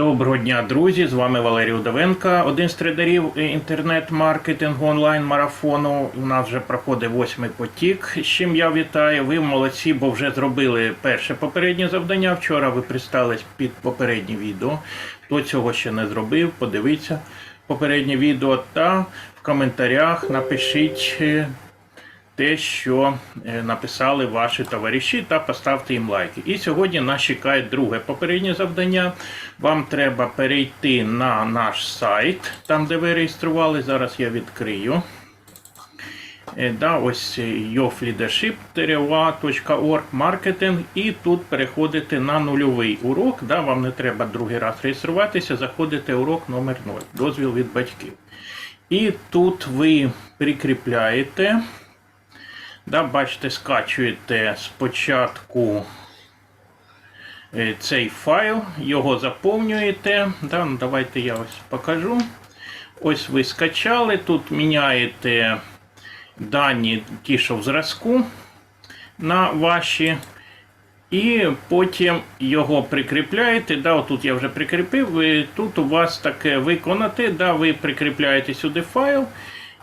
Доброго дня, друзі! З вами Валерій Удовенко, один з трейдерів інтернет-маркетингу онлайн-марафону. У нас вже проходить восьмий потік, з чим я вітаю. Ви молодці, бо вже зробили перше попереднє завдання. Вчора ви пристались під попереднє відео. Хто цього ще не зробив, подивіться попереднє відео та в коментарях напишіть те, що е, написали ваші товариші, та поставте їм лайки. І сьогодні нас чекає друге попереднє завдання. Вам треба перейти на наш сайт, там де ви реєстрували. Зараз я відкрию. Е, Да, ось yoffleadership.org маркетинг і тут переходите на нульовий урок. Да, вам не треба другий раз реєструватися, заходите урок номер 0, дозвіл від батьків. І тут ви прикріпляєте. Да, бачите, скачуєте спочатку е, цей файл, його заповнюєте. Да, ну, давайте я ось покажу. Ось ви скачали, тут міняєте дані ті, що в зразку на ваші. І потім його прикріпляєте. Да, отут я вже прикріпив. Тут у вас таке виконати. Да, ви прикріпляєте сюди файл.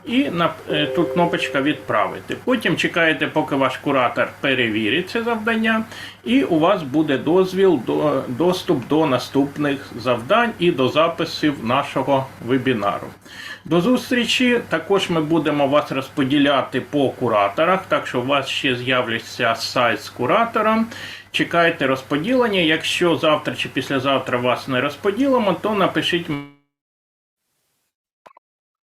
І е, тут кнопочка відправити. Потім чекаєте, поки ваш куратор перевірить це завдання, і у вас буде дозвіл до доступ до наступних завдань і до записів нашого вебінару. До зустрічі. Також ми будемо вас розподіляти по кураторах, так що у вас ще з'являться сайт з куратором. Чекайте розподілення. Якщо завтра чи післязавтра вас не розподілимо, то напишіть.